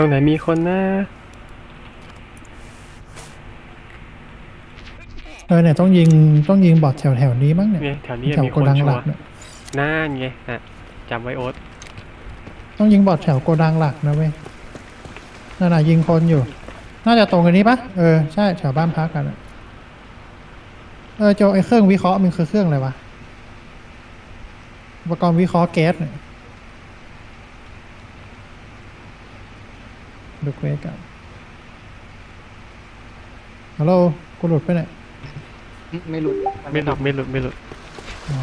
รงไหนมีคนนะเออเนี่ยต้องยิงต้องยิงบอดแถวแถวๆนี้มั้งเนี่ยเนี่ยแถวนี้แถวมีโกคนดังชัหวลักร์เนี่ยนั่นไงอะจำไว้โอ๊ตต้องยิงบอดแถวโกดังหลักนะเว้ยนั่นน่ะยิงคนอยู่ น่าจะตรงกันนี้ปะเออใช่แถวบ้านพักกันอะเออโจไอเครื่องวิเคราะห์มันคือเครื่องอะไรวะอุปกรณ์วิเคราะห์แก๊สเนี่ย ดูเควสกันฮัลโหลกูหลุดไปเนี่ยไม่หลุดนไม่หลุดไม่หลุดไม่หลุดอ๋อ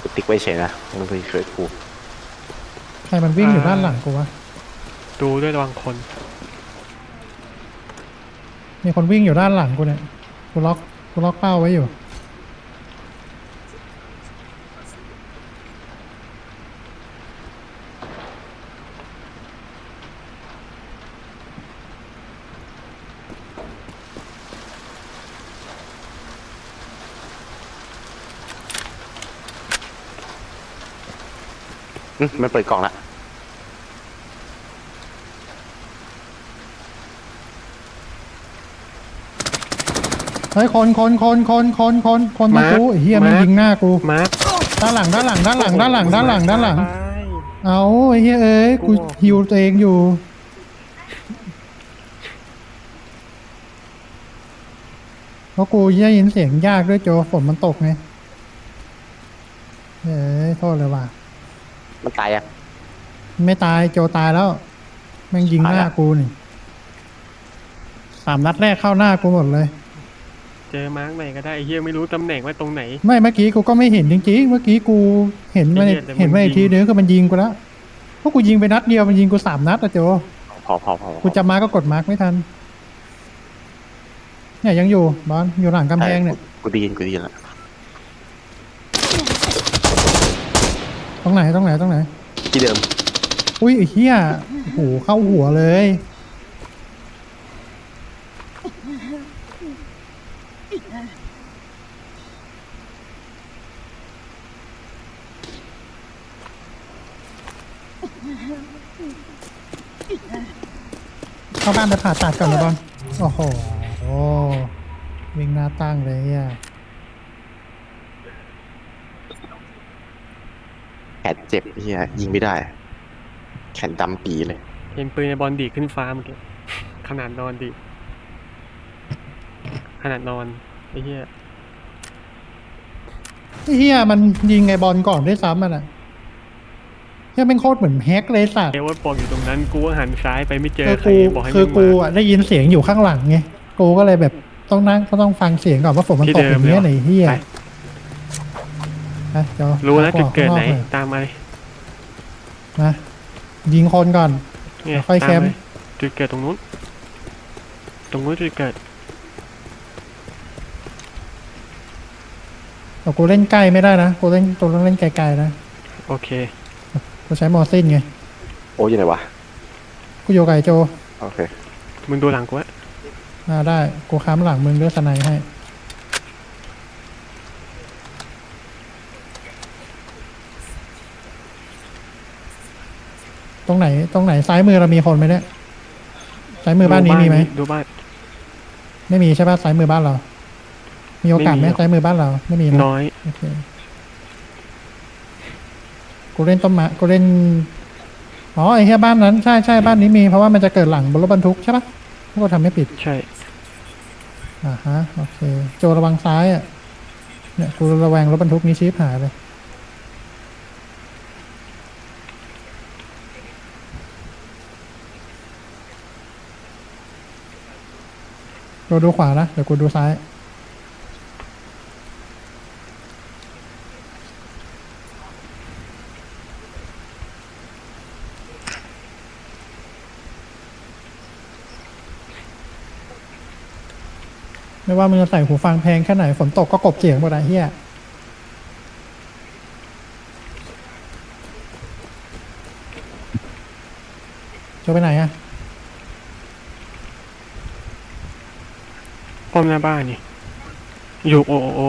กูติ๊กไว้เฉยนะมันเคยเคยกูใครมันวิ่งอยู่ด้านหลังกูวะดูด้วยระวังคน มีคนวิ่งอยู่ด้านหลังกูเนี่ยกูล็อกกูล็อกเป้าไว้อยู่ อืมมันเปิดกล่องละเฮ้ยคนคนคนคนคนคนคนมามากูไอ้เฮียมันมายิงหน้ากู มาร์คด้านหลังด้านหลังด้านหลังด้านหลังด้านหลังด้านหลังไปเอาไอ้เฮียเอ้ยกูกูฮิวตัวเองอยู่ เพราะกูได้ยินเสียงยากด้วยโจฝนมันตกไงเอ้ยโทษเลยว่ะ มันตายยังไม่ตายโจตายแล้ว แม่งยิงหน้าตายละกูนี่สามนัดแรกเข้าหน้ากูหมดเลย เจอมาร์คไหนก็ได้ไอ้เฮียไม่รู้ตำแหน่งว่าตรงไหน ไม่เมื่อกี้กูก็ไม่เห็นจริงๆเมื่อกี้กูเห็นมาไอ้เหี้ยแต่มันเห็นมาอีกยิงทีนึงก็มันยิงกูแล้วเพราะกูยิงไปนัดเดียวมันยิงกูสามนัดอะโจพอพอพอพอกูจะมาก็กดมาร์กไม่ทันเนี่ยยังอยู่บอลอยู่หลังกำแพงเนี่ยกูได้ยินกูได้ยินละ รงไหนตรงไหนตรงไหน ที่เดิม อุ้ยไอ้เหี้ยโอ้โหเข้าหัวเลย เข้าบ้านไปผ่าตัดก่อนนะบอลโอ้โหวิ่งหน้าตั้งเลยอะแนเจ็บเฮียยิงไม่ได้ แขนดำปีเลย เห็นปืนในบอลดีดขึ้นฟ้าเมื่อกี้ ขนาดนอนดีดขนาดนอนไอ้เฮียไอ้เฮียมันยิงไงบอลก่อนด้วยซ้ำมันอะเฮียเป็นโคตรเหมือนแฮกเลยสัตว์เอวปอกอยู่ตรงนั้น กูก็หันซ้ายไปไม่เจอคือใครกูบอกให้คือมึงกูมาอะได้ยินเสียงอยู่ข้างหลังไงกูก็เลยแบบต้องนั่งก็ต้องฟังเสียงก่อนว่าฝนมันที่ตกเดิอมย่างเงี้ยเลยไหนเฮีย ไป นะเดี๋ยวรู้แล้วอาจุดเกิดไหนข้างอตามมาเลยนะยิงคนก่อน เนี่ยค่อยแคมป์ตาาจุดเกิดตรงนู้น ตรงนู้นจุดเกิด แต่กูเล่นใกล้ไม่ได้นะ กูเล่นตัวต้องเล่นไกลๆนะ โอเค กูใช้มอร์ซินไง โอ้ยยังไงวะ กูอยู่ไกลโจโอเค มึงดูหลังกูวะอ่าได้ กูค้ำหลังมึงด้วยสไนให้ ตรงไหน ตรงไหนซ้ายมือเรามีคนไหมเนี่ยซ้ายมือบ้านนี้มีไหมดูบ้านไม่มีใช่ป่ะซ้ายมือบ้านเรา มีโอกาสไหมไม่มีหรอกซ้ายมือบ้านเรา ไม่มีนะน้อยโอเคกูเล่นต้นไม้กูเล่นอ๋อไอ้แค่บ้านนั้นใช่ใช่บ้านนี้มีเพราะว่ามันจะเกิดหลังบนรถบรรทุกใช่ปะถ้ากูทำไม่ผิดใช่อ่าฮะโอเค โจระวังซ้ายอะเนี่ยกูระแวงรถบรรทุกนี้ชี้หายเลย เราดูขวานะ เดี๋ยวกูดูซ้าย ไม่ว่ามึงจะใส่หูฟังแพงแค่ไหน ฝนตกก็กบเสียงหมดอะเฮียจะไปไหนอะ ป้อมหน้าบ้านนี่ อยู่โอโอโอ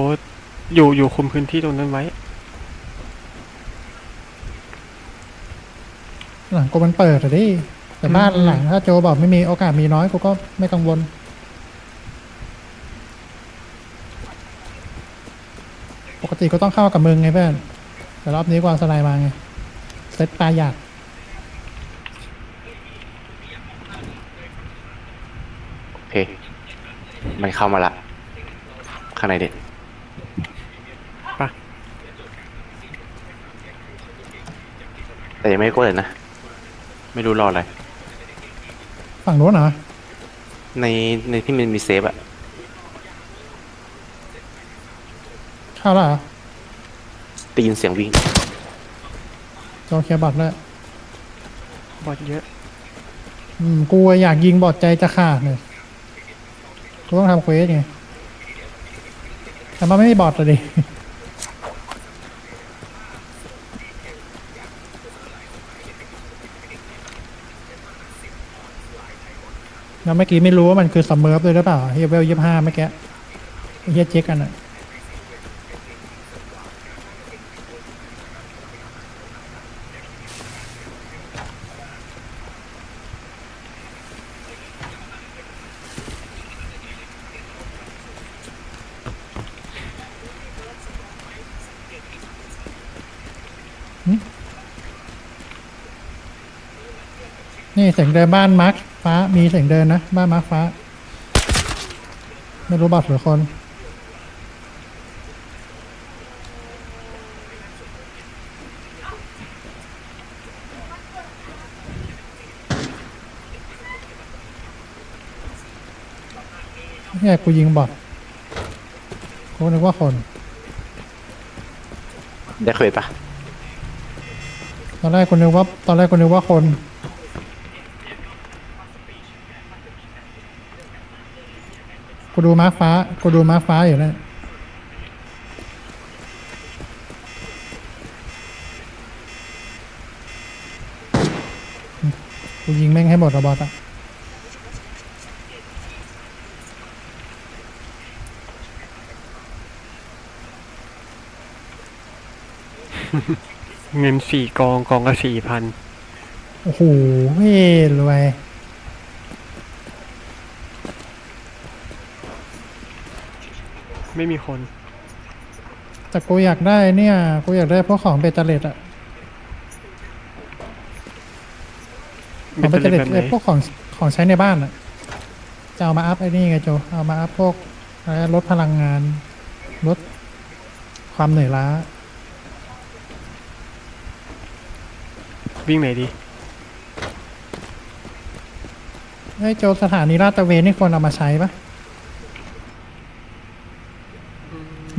อยู่อยู่คุมพื้นที่ตรงนั้นไว้ หลังกูมันเปิดอะดิแต่บ้านหลังถ้าโจบอกไม่มีโอกาสมีน้อยกูก็ไม่กังวลปกติก็ต้องเข้ากับมึงไงเพื่อนแต่รอบนี้กวางสไลด์มาไงเซตปลาหยาด โอเค มันเข้ามาละ ข้างในเด็ดปะ แต่ยังไม่ได้กดเลยนะ ไม่รู้รออะไร ฝั่งโน้นเหรอในในที่มันมีเซฟอะเข้าแล้วเหรอได้ยินเสียงวิ่งโจเคลียร์บอทแล้วบอดเยอะ อืมกูอยากยิงบอทใจจะขาดเลย กูต้องทำเควสไงแต่มันไม่มีบอทเลยดิแล้วเมื่อกี้ไม่รู้ว่ามันคือสมเมอร์ฟเลยหรือเปล่าเฮียเวลยี่ห้าเมื่อกี้เฮียเจ๊กกันอะ งเดินบ้านมาร์คฟ้ามีเสียงเดินนะ บ้านมาร์คฟ้า ไม่รู้บอทหรือคนเนี่ยกูยิงบอทกูนึกว่าคน ได้เควสปะตอนแรกกูนึกว่า ตอนแรกกูนึกว่าคน กูดูมาร์คฟ้ากูดูมาร์คฟ้าอยู่นะกูยิงแม่งให้หมดระบอทอะเงินสี่กองกองละสี่พัน โอ้โหเฮ้ยรวย ไม่มีคน แต่กูอยากได้เนี่ย กูอยากได้พวกของเบตเตอร์เลตอะของเบตเตอร์เลตแบบไหนไอ้พวกของของใช้ในบ้านอะจะเอามาอัพไอ้นี่ไงโจ เอามาอัพพวกอะไรลดพลังงาน ลดความเหนื่อยล้า วิ่งไหนดีไอ้ยโจสถานีลาดตระเวนนี่ควรเอามาใช้ปะ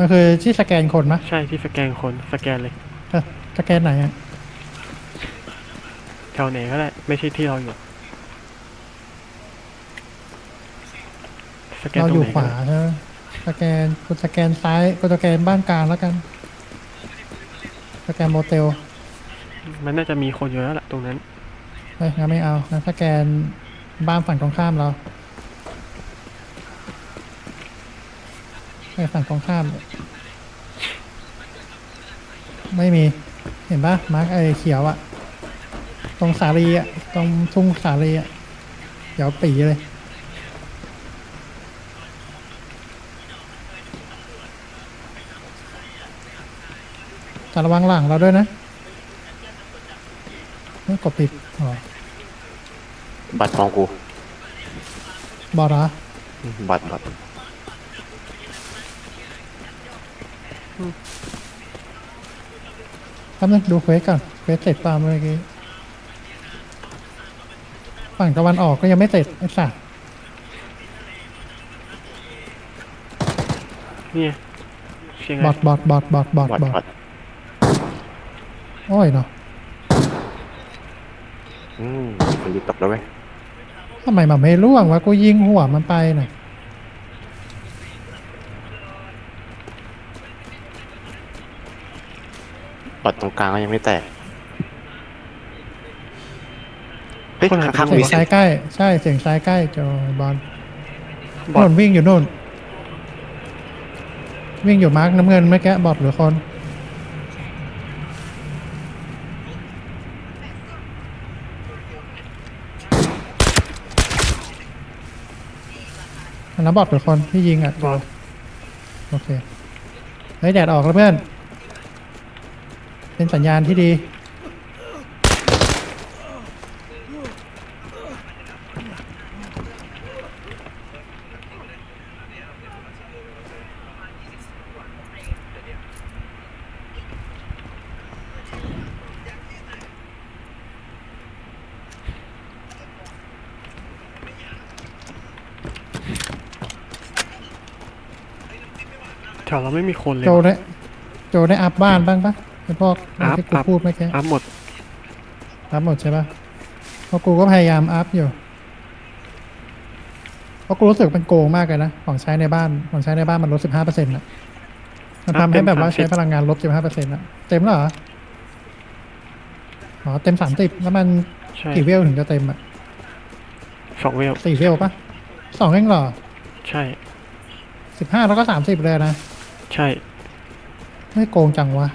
มันคือที่สแกนคนมะใช่ที่สแกนคนสแกนเลยเออสแกนไหนอะแถวไหนก็ได้ไม่ใช่ที่เราอยู่สแกนเราตรองยู่ไหนขวาใช่ไหมสแกนกูสแกนซ้ายกูสแกนบ้านกลางแล้วกัน สแกนโมเตลมันน่าจะมีคนอยู่แล้วล่ะตรงนั้น เฮ้ยงั้นไม่เอางั้นสแกนบ้านฝั่งตรงข้ามเรา ไอ้ฝั่งตรงข้าม ไม่มี เห็นปะมาร์กไอ้เขียวอะตรงสาลีอะตรงทุ่งสาลีอะเขียวปีเลยแต่ระวังหลังเราด้วยนะไม่กดปิดอ๋อบัตรมองกูบอดเหรอบัตรบัตร แป๊บนึงดูเควสก่อนเควสเสร็จเปล่าเมื่อกี้ฝั่งตะวันออกก็ยังไม่เสร็จไอ้สัสเนี่ยเชียงบอราดบอดบอดบอดบอดบัตรบอดบัตรโอ้ยเนาะอืมมันดีตกแล้วเว้ยทำไมมันไม่ร่วงวะกูยิงหัวมันไปน่ะ ปัดตรงกลางก็ยังไม่แตก เฮ้ยคนข้างๆเสียงซ้ายใกล้ ใช่เสียงซ้ายใกล้จอบอลบอโน่ลนวิ่งอยู่โน่น วิ่งอยู่มาร์กน้ำเงินเมื่อกี้บอดหรือคนน้ำบอดหรือคนที่ยิงอะ บอลโอเคเฮ้ยแดดออกแล้วเพื่อน เป็นสัญญาณที่ดี แถวเราไม่มีคนเลย โจได้โจได้อัพบ้านบ้างปะไอ้พวกอัพที่กูอัพ พูดเมื่อกี้อัพหมด อัพหมดใช่ปะเพราะกูก็พยายามอัพอยู่ เพราะกูรู้สึกเป็นโกงมากเลยนะ ของใช้ในบ้าน ของใช้ในบ้านมันลดสิบห้าเปอร์เซ็นต์ะมันทำให้แบบว่าใช้พลังงานลบสิบห้าเปอร์เซ็นต์ะเต็มแล้วเหรอ อ๋อ เต็มสามสิบแล้วมันใช่กี่เวลถึงจะเต็มอะสองเวล สี่เวลปะสองเองเหรอใช่ สิบห้าแล้วก็สามสิบเลยนะ ใช่ ไม่โกงจังวะ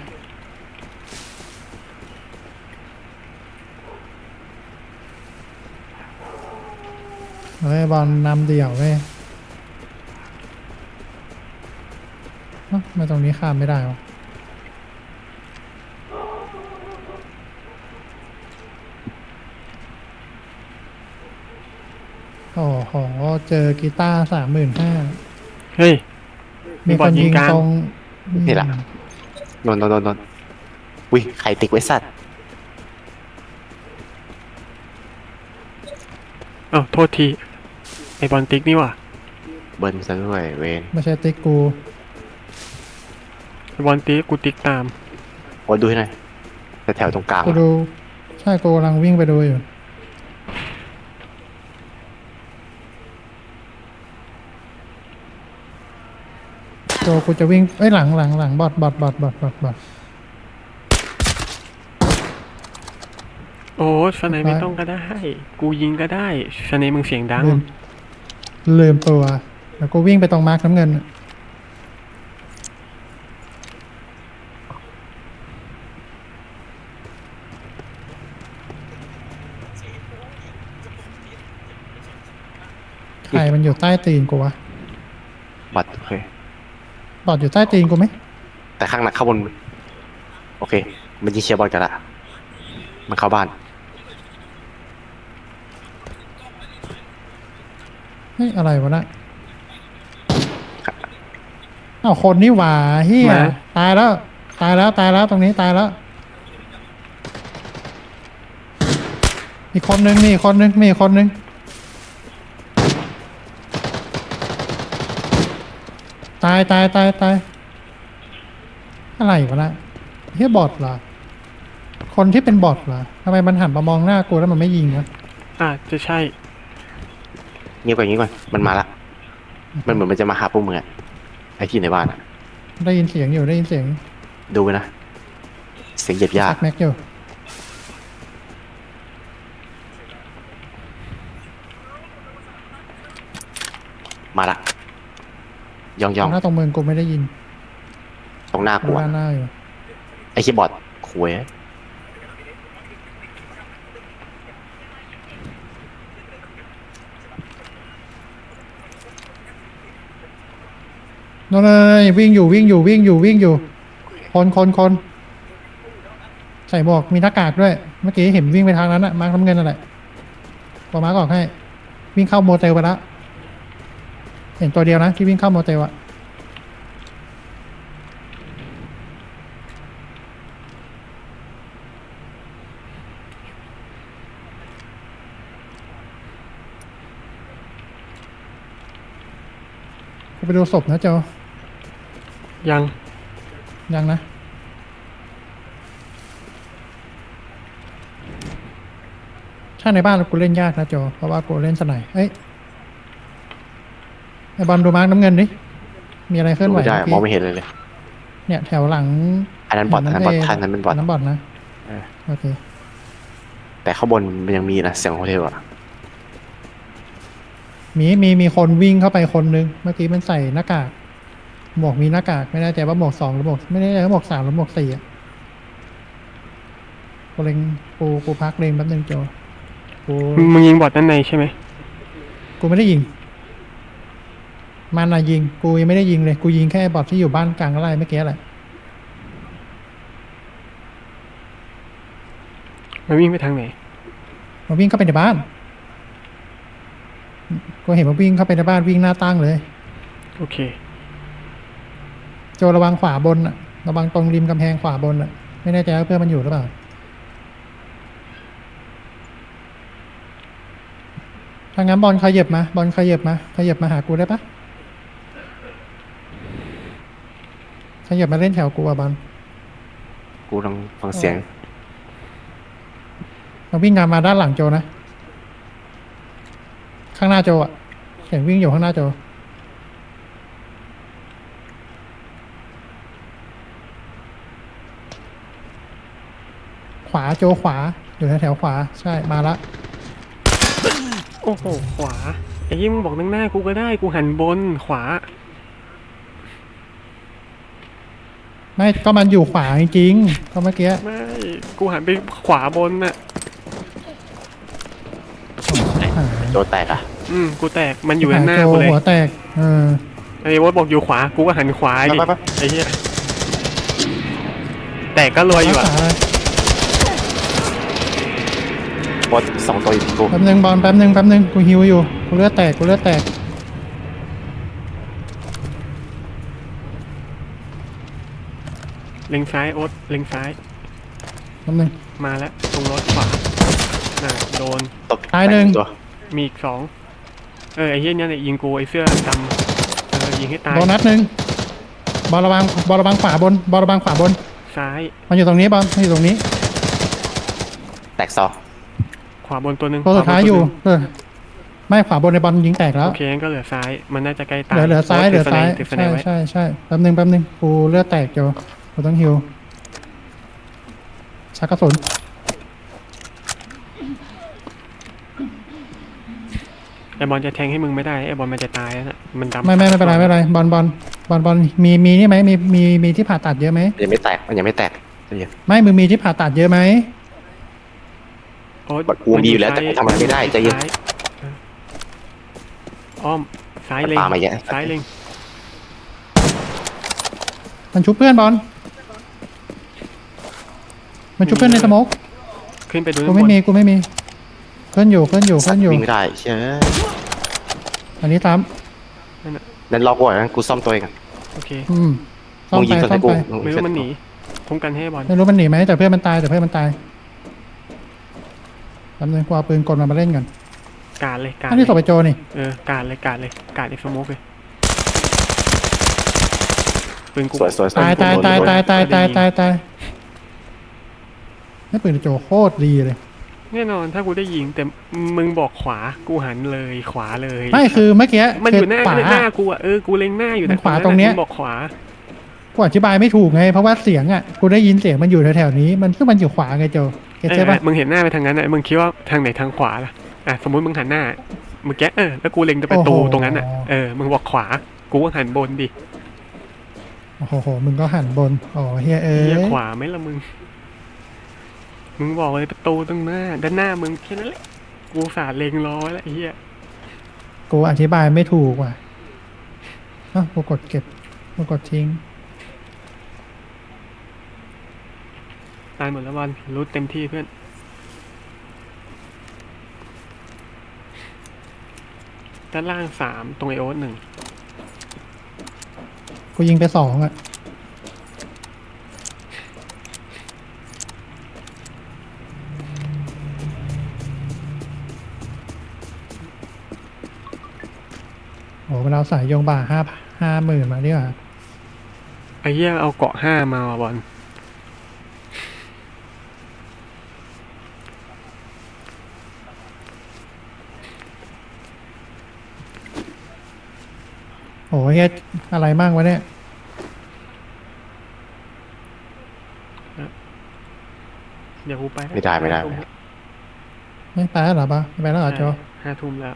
เฮ้ยบอลนำเดี่ยวเว้ยเอ้าทำไมาตรงนี้ข้ามไม่ได้วะโอ้โห เจอกีตาร์สามหมื่นห้าเฮ้ย มีมีบคอลนยิยิงงกลางตรงนี่แหละนนท์นนท์นนท์นนท์อุ้ยไข่ติ๊กไว้สัตว์เอ้าโทษที ไอบอลติ๊กนี่ว่ะเบิ้ลซะด้วยเวนไม่ใช่ติ๊กกู ไอบอลติ๊กกูติ๊กตาม โอ้ดูให้หน่อยแต่แถวตรงกลางกูอะดู ใช่กูกำลังวิ่งไปดูอยู่ โจกูจะวิ่งเอ้ยหลังหลังหลังบอดบอดบอดบอดบอดบอด โอ้สไนไม่ต้องก็ได้ กูยิงก็ได้สไนมึงเสียงดัง ลืม ลืมตัว แล้วกูวิ่งไปตรงมาร์คน้ำเงินน่ะใครมันอยู่ใต้ตีนกูวะบัตรโอเค บอดอยู่ใต้ตีนกูไหมแต่ข้างหนักข้างบน โอเค มันยิงเชียร์บอลกันละ มันเข้าบ้าน เฮ้ยอะไรวะนะอ้าวคนนี่หว่าเฮียมา ตายแล้ว ตายแล้วตายแล้วตรงนี้ตายแล้วอีกคนนึงมีอีกคนนึงมีอีกคนนึงตายตายตายตายอะไรวะนะเฮียบอทเหรอคนที่เป็นบอทเหรอทำไมมันหันมามองหน้ากูแล้วมันไม่ยิงวะอาจจะใช่ เงียบกว่านี้ก่อน มันมาละ มันเหมือนมันจะมาหาพวกมึงอะไอ้ที่ในบ้านอะได้ยินเสียงอยู่ได้ยินเสียงดูไว้นะ เสียงเหยียบยากซักแม็กอยู่มาละ ย่องย่องหน้าตรงเมืองกูไม่ได้ยินตรงหน้ากูดูอะด้านหน้าอยู่ไอ้คีย์บอร์ดคุย นนเลยวิ่งอยู่วิ่งอยู่วิ่งอยู่วิ่งอยู่ คนคนคนใส่หมวกมีหน้ากากด้วย เมื่อกี้เห็นวิ่งไปทางนั้นอะมาร์คน้ำเงินนั่นแหละพอมาร์กออกให้ วิ่งเข้าโมเตลไปล้วเห็นตัวเดียวนะที่วิ่งเข้าโมเตลอะไปดูศพนะโจ ยัง ยังนะ ถ้าในบ้านกูเล่นยากนะโจ เพราะว่ากูเล่นสไนด์เอ้ยไอบอลดูมาร์กน้ำเงินดิ มีอะไรเคลื่อนดูไหวไม่ได้เมื่อกี้มองไม่เห็นเลยเลย เนี่ยแถวหลัง อันนั้นบอทอันนั้นบอทเท่านนั้นเป็นบอทอันนั้นบอทนะเออโอเค แต่ข้างบนมันยังมีนะเสียงโฮเทลอะมีมีมีคนวิ่งเข้าไปคนนึง เมื่อกี้มันใส่หน้ากาก หมวกมีหน้ากากไม่แน่ใจว่าหมวกสองหรือหมวกไม่แน่ใจว่าหมวกสามหรือหมวกสี่อะกูเล็งกูกูพักเล็งแป๊บนึงโจกูมึงมึงยิงบอดด้านในใช่ไหมกูไม่ได้ยิง มันอะยิง กูยังไม่ได้ยิงเลย กูยิงแค่บอทที่อยู่บ้านกลางไร่เมื่อกี้แหละมันวิ่งไปทางไหนมันวิ่งเข้าไปในบ้าน กูเห็นมันวิ่งเข้าไปในบ้านวิ่งหน้าตั้งเลย โอเค โจระวังขวาบนอะระวังตรงริมกำแพงขวาบนอะไม่แน่ใจว่าเพื่อนมันอยู่หรือเปล่า ถ้างั้นบอลขยับมา บอลขยับมาขยับมาหากูได้ปะขยับมาเล่นแถวกูอะบอลกูลองฟังเสียง มันวิ่งงานมาด้านหลังโจนะ ข้างหน้าโจอะเสียงวิ่งอยู่ข้างหน้าโจ ขวา โจขวา อยู่แถวๆขวา ใช่ มาละ โอ้โห ขวา ไอ้ยี่มึงบอกนั่งหน้ากูก็ได้ กูหันบนขวา ไม่ก็มันอยู่ขวาจริงๆก็เมื่อกี้ไม่ กูหันไปขวาบนน่ะ หาโดนแตกอะอืม กูแตก มันอยู่ด้านหน้าโจกูเลย หัวแตก เออ ไอ้วอดบอกอยู่ขวา กูก็หันขวาดิไปไปไปไอ้เหี้ย แตกก็รวยอยู่รัอะกษาเลยบ สสองตัวอยู่ที่กูแป๊บนึงบอลแป๊บนึงแป๊บนึงกูฮิวอยู่กูเลือดแตกกูเลือดแตกเล็งซ้ายโอ๊ตเล็งซ้ายแป๊บนึง มาแล้วตรงรถขวาน่ะโดนตบตายหนึ่ง ตัวมีอีกสองเออไอ้เหี้ยเนี่ยยิงกูไอ้เสื้อดำเออยิงให้ตายโดนนัดหนึ่งบอลระวังบอลระวังขวาบนบอลระวังขวาบนซ้ายมันอยู่ตรงนี้บอลมันอยู่ตรงนี้แตกสอง ขวาบนตัวหนึ่งตัวสุดท้ายขวบนอยู่หนึ่งเออ ไม่ขวาบนในบอลยิงแตกแล้ว โอเคงั้นก็เหลือซ้าย มันน่าจะใกล้ตายเหลือเหลือซ้ายเหลือซ้ายถือสไนใช่ไว้ใช่ใช่แป๊บนึงแป๊บนึงกูเลือดแตกโจกูต้องฮิวชักกระสุนไอ้บอลจะแทงให้มึงไม่ได้ไอ้บอลมันจะตายแล้วน่ะมันดำไม่ไม่ไม่เป็นไรไม่เป็นไรบอลบอลบอลบอลมีมีนี่ไหมมีมีมีที่ผ่าตัดเยอะไหมมันยังไม่แตกมันยังไม่แตกใจเย็นไม่มึงมีที่ผ่าตัดเยอะไหม โอ๊ยบัตรกูมีอยู่แล้วแต่กูทำอะไรไม่ได้ใจเย็น ซ้าเอออ้อมซ้ายมันเล็งปามาเยอะซ้ายเล็งมันชุบเพื่อนบอล มันชุบเพื่อนในสโมกขึ้นไปดูกูข้างบไม่นมีกูไม่มี เพื่อนอยู่เพื่อนอยู่สัเพื่ตอนอยู่ว์วิ่งไม่ได้เชื่ออันนี้ตามนั่นรอกูก่อนนะกูซ่อมตัวเองก่อนโอเคอืมซ่อมึมงยิไปงตัวซ่อให้มกูไปงไม่รู้มันหนีคุ้มกันให้บอลไม่รู้มันหนีไหมแต่เพื่อนมันตายแต่เพื่อนมันตาย แป๊บนึงกูเอาปืนกลมามาเล่นก่อนการเลยการอันนี้ส่งไปโจนี่ เออการเลยการเลยการไอ้สโมกเลยปืนกูสวยสวยสวยตายตายตายตายตายตายตายตายนี่ปืนโจโคตรดีเลย แน่นอนถ้ากูได้ยิงแต่มึงบอกขวากูหันเลยขวาเลยไม่คือเมื่อกี้มันอยู่หน้าขวาหน้ากูอะเออกูเล็งหน้าอยู่มันขวาแต่ตรงเนี้ยมึบอกขวากูอธิบายไม่ถูกไงเพราะว่าเสียงอะกูได้ยินเสียงมันอยู่แถวๆนี้ มันซึ่งมันอยู่ขวาไงโจ เก็ตเออใช่ปะเออมึงเห็นหน้าไปทางนั้นอะมึงคิดว่าทางไหนทางขวาล่ะอะสมมติมึงหันหน้าเมื่อกี้เออแล้วกูเล็งจะประตูตรงนั้นอะเออมึงบอกขวา กูก็หันบนดิโอ้โหมึงก็หันบนอ๋อเฮียเอ้เฮียยขวาไหมล่ะมึง มึงบอกเลยประตูตรงหน้า ด้านหน้ามึงแค่นั้นแหละกูสาดเล็งรอไว้แล้วไอ้เฮียกูอธิบายไม่ถูกว่ะเอ้ากูกดเก็บกูกดทิ้ง ตายหมดแล้ววันรู้เต็มที่เพื่อนด้านล่างสามตรงไอโอ๊ตหนึ่งกูยิงไปสองอะ โอ้มันเอาสายโยงบ่าห้าห้าหมื่นมาดีกว่าไอ้เหี้ยเอาเกาะห้ามาว่ะบอล อ้เฮ็ดอะไรมั่งวะเนี่ย เดี๋ยวกูไปแล้วไม่ได้ไม่ได้ไม่ได้ ไม่ไปแล้วเหรอปะไม่ไปแล้วเหรอโจ ห้าทุ่มแล้ว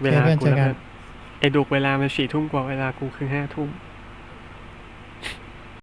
โอเวเคลาเพื่อนกูเจอแล้วกันเพื่อนไอ้ดุกเวลามันสี่ทุ่มกว่าเวลากูคือห้าทุ่มโ